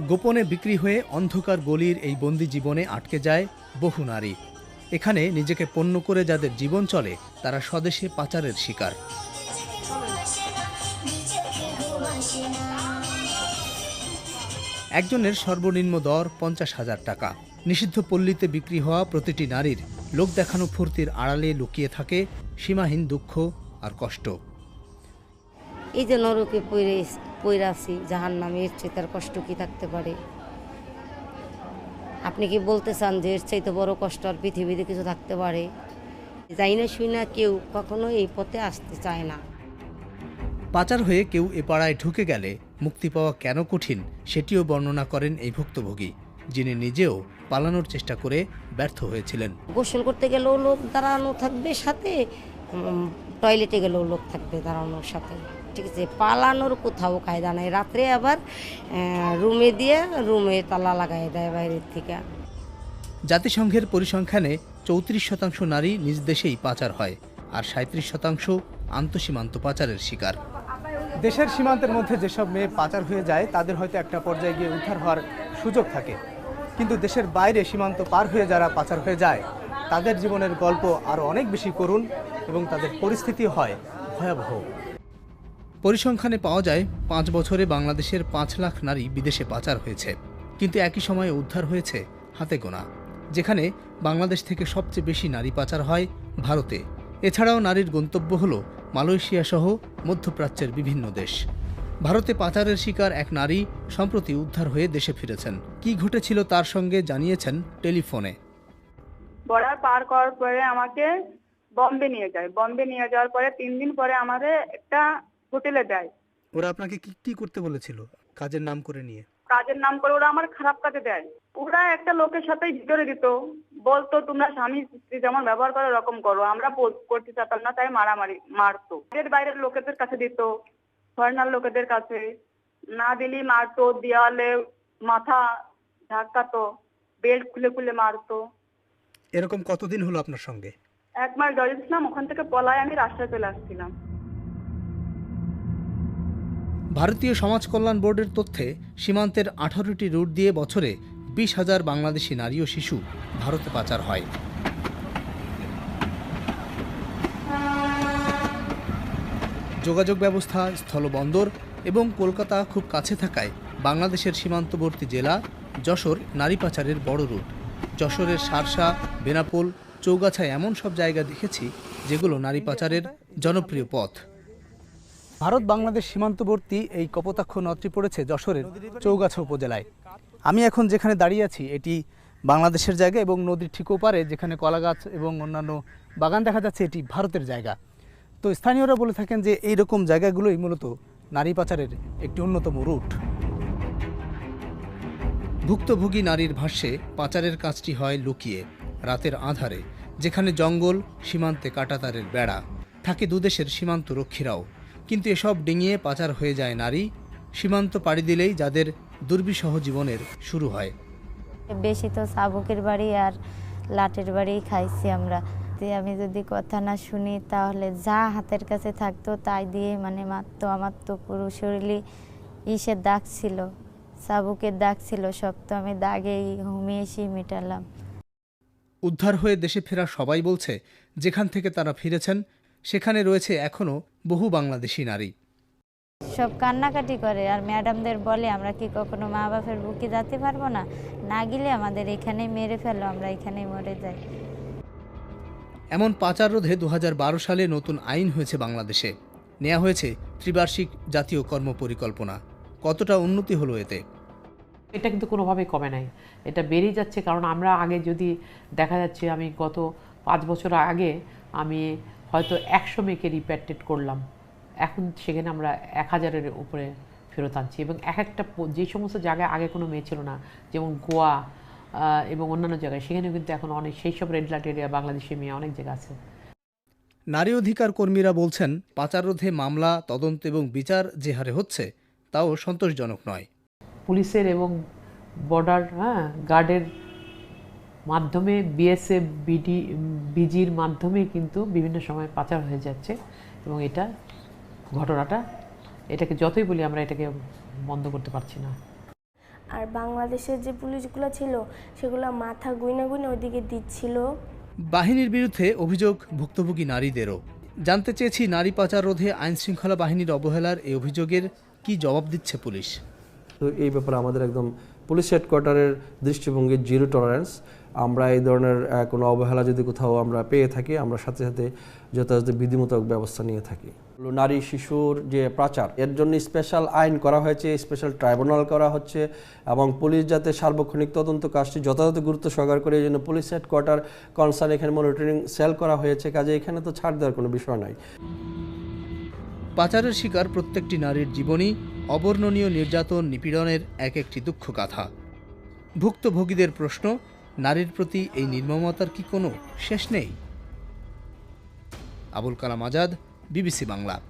গোপনে বিক্রি হয়ে অন্ধকার গলির এই বন্দি জীবনে আটকে যায় বহু নারী। এখানে নিজেকে পণ্য করে যাদের জীবন চলে, তারা স্বদেশে পাচারের শিকার। একজনের সর্বনিম্ন দর পঞ্চাশ হাজার টাকা। নিষিদ্ধ পল্লীতে বিক্রি হওয়া প্রতিটি নারীর লোক দেখানো ফুর্তির আড়ালে লুকিয়ে থাকে সীমাহীন দুঃখ আর কষ্ট। এই যে নরকে পইরে পইরা আছি জাহান নামে এর চেয়ে তার কষ্ট কি থাকতে পারে? আপনি কি বলতে চান যে এর চাইতে বড় কষ্ট আর পৃথিবীতে কিছু থাকতে পারে? যাই না শুই না কেউ কখনো এই পথে আসতে চায় না। পাচার হয়ে কেউ এ পাড়ায় ঢুকে গেলে মুক্তি পাওয়া কেন কঠিন সেটিও বর্ণনা করেন এই ভুক্তভোগী যিনি নিজেও পালানোর চেষ্টা করে ব্যর্থ হয়েছিলেন। গোসল করতে গেলেও লোক দাঁড়ানো থাকবে সাথে টয়লেটে গেলেও লোক থাকবে দাঁড়ানোর সাথে। ঠিক আছে পালানোর কোথাও কায়দা নাই। রাত্রে আবার রুমে দিয়ে রুমে তালা লাগাই দেয় বাইরের থেকে। জাতিসংঘের পরিসংখ্যানে চৌত্রিশ শতাংশ নারী নিজ দেশেই পাচার হয় আর সাঁত্রিশ শতাংশ আন্তঃসীমান্ত পাচারের শিকার। দেশের সীমান্তের মধ্যে যেসব মেয়ে পাচার হয়ে যায় তাদের হয়তো একটা পর্যায়ে গিয়ে উদ্ধার হওয়ার সুযোগ থাকে। কিন্তু দেশের বাইরে সীমান্ত পার হয়ে যারা পাচার হয়ে যায় তাদের জীবনের গল্প আরও অনেক বেশি করুন এবং তাদের পরিস্থিতি হয় ভয়াবহ। পরিসংখ্যানে পাওয়া যায়, পাঁচ বছরে বাংলাদেশের পাঁচ লাখ নারী বিদেশে পাচার হয়েছে। কিন্তু একই সময়ে উদ্ধার হয়েছে হাতে গোনা। যেখানে বাংলাদেশ থেকে সবচেয়ে বেশি নারী পাচার হয় ভারতে। এছাড়াও নারীর গন্তব্য হল মালয়েশিয়া সহ মধ্যপ্রাচ্যের বিভিন্ন দেশ। ভারতে পাচারের শিকার এক নারী সম্প্রতি উদ্ধার হয়ে দেশে ফিরেছেন। কি ঘটেছিল তার সঙ্গে জানিয়েছেন টেলিফোনে। বর্ডার পার করার পরে আমাকে বম্বে নিয়ে যায়। বম্বে নিয়ে যাওয়ার পরে তিন দিন পরে আমাদের একটা হোটেলে দেয়। ওরা আপনাকে কি কি করতে বলেছিল? কাজের নাম করে নিয়ে? কাজের নাম করে ওরা আমার খারাপ কাজে দেয়। ওরা একটা লোকের সাথেই ভিতরে দিত। বলতো তোমরা স্বামী স্ত্রী যেমন ব্যবহার করো এরকম করো। আমরা করতে চাতাম না তাই মারামারি মারতো। এর বাইরের লোকেদের কাছে দিত ফরেনার লোকেদের কাছে। না দিলি মারতো দেওয়ালে মাথা ধাক্কাতো বেল্ট খুলে খুলে মারতো। এরকম কতদিন হলো আপনার সঙ্গে? এক মাস দরিয়েছিলাম ওখান থেকে পলায় আমি রাস্তায় চলে আসছিলাম। ভারতীয় সমাজ কল্যাণ বোর্ডের তথ্যে সীমান্তের আঠারোটি রুট দিয়ে বছরে বিশ হাজার বাংলাদেশি নারী ও শিশু ভারতে পাচার হয়। যোগাযোগ ব্যবস্থা, স্থলবন্দর এবং কলকাতা খুব কাছে থাকায় বাংলাদেশের সীমান্তবর্তী জেলা যশোর নারী পাচারের বড় রুট। যশোরের সারসা, বেনাপোল, চৌগাছায় এমন সব জায়গা দেখেছি যেগুলো নারী পাচারের জনপ্রিয় পথ। ভারত বাংলাদেশ সীমান্তবর্তী এই কপোতাক্ষ নদটি পড়েছে যশোরের চৌগাছা উপজেলায়। আমি এখন যেখানে দাঁড়িয়ে আছি, এটি বাংলাদেশের জায়গা এবং নদীর ঠিক ওপারে যেখানে কলা গাছ এবং অন্যান্য বাগান দেখা যাচ্ছে, এটি ভারতের জায়গা। তো স্থানীয়রা বলে থাকেন যে এই রকম জায়গাগুলোই মূলত নারী পাচারের একটি অন্যতম রুট। ভুক্তভোগী নারীর ভাষ্যে, পাচারের কাজটি হয় লুকিয়ে, রাতের আধারে, যেখানে জঙ্গল সীমান্তে কাটাতারের বেড়া। থাকে দুদেশের সীমান্ত রক্ষীরাও কিন্তু এসব ডিঙিয়ে পাচার হয়ে যায় নারী সীমান্ত পাড়ি দিলেই যাদের দুর্বিষহ জীবনের শুরু হয়। বেশি তো চাবুকের বাড়ি আর লাটের বাড়ি খাইছি আমরা। আমি যদি কথা না শুনি তাহলে যা হাতের কাছে থাকতো তাই দিয়ে মানে মারতো আমার তো পুরো শরীরে ইসের দাগ ছিল চাবুকের দাগ ছিল সব তো আমি দাগেই হুমিয়েছি মেটালাম। উদ্ধার হয়ে দেশে ফেরা সবাই বলছে যেখান থেকে তারা ফিরেছেন সেখানে রয়েছে এখনও বহু বাংলাদেশি নারী। সব কান্নাকাটি করে আর ম্যাডামদের বলে আমরা কি কখনো মা বাপের বুকে যেতে পারব না? না গেলে আমাদের এখানেই মেরে ফেলো আমরা এখানেই মরে যাই। এমন পাচার রোধে দু সালে নতুন আইন হয়েছে বাংলাদেশে। নেওয়া হয়েছে ত্রিবার্ষিক জাতীয় কর্ম পরিকল্পনা। কতটা উন্নতি হলো এতে? এটা কিন্তু কোনোভাবেই কমে নাই। এটা বেড়েই যাচ্ছে কারণ আমরা আগে যদি দেখা যাচ্ছে আমি গত পাঁচ বছর আগে আমি হয়তো একশো মেয়েকে রিপ্যাটেড করলাম। এখন সেখানে আমরা এক হাজারের উপরে ফেরত আনছি এবং এক একটা যে সমস্ত জায়গায় আগে কোনো মেয়ে ছিল না যেমন গোয়া এবং অন্যান্য জায়গায় সেখানেও কিন্তু এখন অনেক সেই সব রেড লাইট এরিয়া বাংলাদেশি মেয়ে অনেক জায়গা আছে। নারী অধিকার কর্মীরা বলছেন পাচার রোধে মামলা তদন্ত এবং বিচার যে হারে হচ্ছে তাও সন্তোষজনক নয়। পুলিশের এবং বর্ডার হ্যাঁ গার্ডের মাধ্যমে বিএসএফ বিডি বিজির মাধ্যমে কিন্তু বিভিন্ন সময় পাচার হয়ে যাচ্ছে এবং এটা ঘটনাটা এটাকে যতই বলি আমরা এটাকে বন্ধ করতে পারছি না। আর বাংলাদেশের যে পুলিশগুলো ছিল সেগুলো মাথা গুইনা গুইনা ওইদিকে দিচ্ছিল। বাহিনীর বিরুদ্ধে অভিযোগ ভুক্তভোগী নারীদেরও। জানতে চেয়েছি নারী পাচার রোধে আইনশৃঙ্খলা বাহিনীর অবহেলার এই অভিযোগের কি জবাব দিচ্ছে পুলিশ। তো এই ব্যাপারে আমাদের একদম পুলিশ হেডকোয়ার্টারের দৃষ্টিভঙ্গি জিরো টলারেন্স। আমরা এই ধরনের কোনো অবহেলা যদি কোথাও আমরা পেয়ে থাকি, আমরা সাথে সাথে যথাযথ বিধিমূলক ব্যবস্থা নিয়ে থাকি। নারী শিশুর যে প্রাচার এর জন্য স্পেশাল আইন করা হয়েছে, স্পেশাল ট্রাইব্যুনাল করা হচ্ছে এবং পুলিশ যাতে সার্বক্ষণিক তদন্ত কাজটি যথাযথ গুরুত্ব সহকার করে, এই জন্য পুলিশ হেডকোয়ার্টার কনসার্ন এখানে মনিটরিং সেল করা হয়েছে। কাজে এখানে তো ছাড় দেওয়ার কোনো বিষয় নাই। পাচারের শিকার প্রত্যেকটি নারীর জীবনই অবর্ণনীয় নির্যাতন নিপীড়নের এক একটি দুঃখ গাথা। ভুক্তভোগীদের প্রশ্ন নারীর প্রতি এই নির্মমতার কি কোনো শেষ নেই? আবুল কালাম আজাদ বিবিসি বাংলা।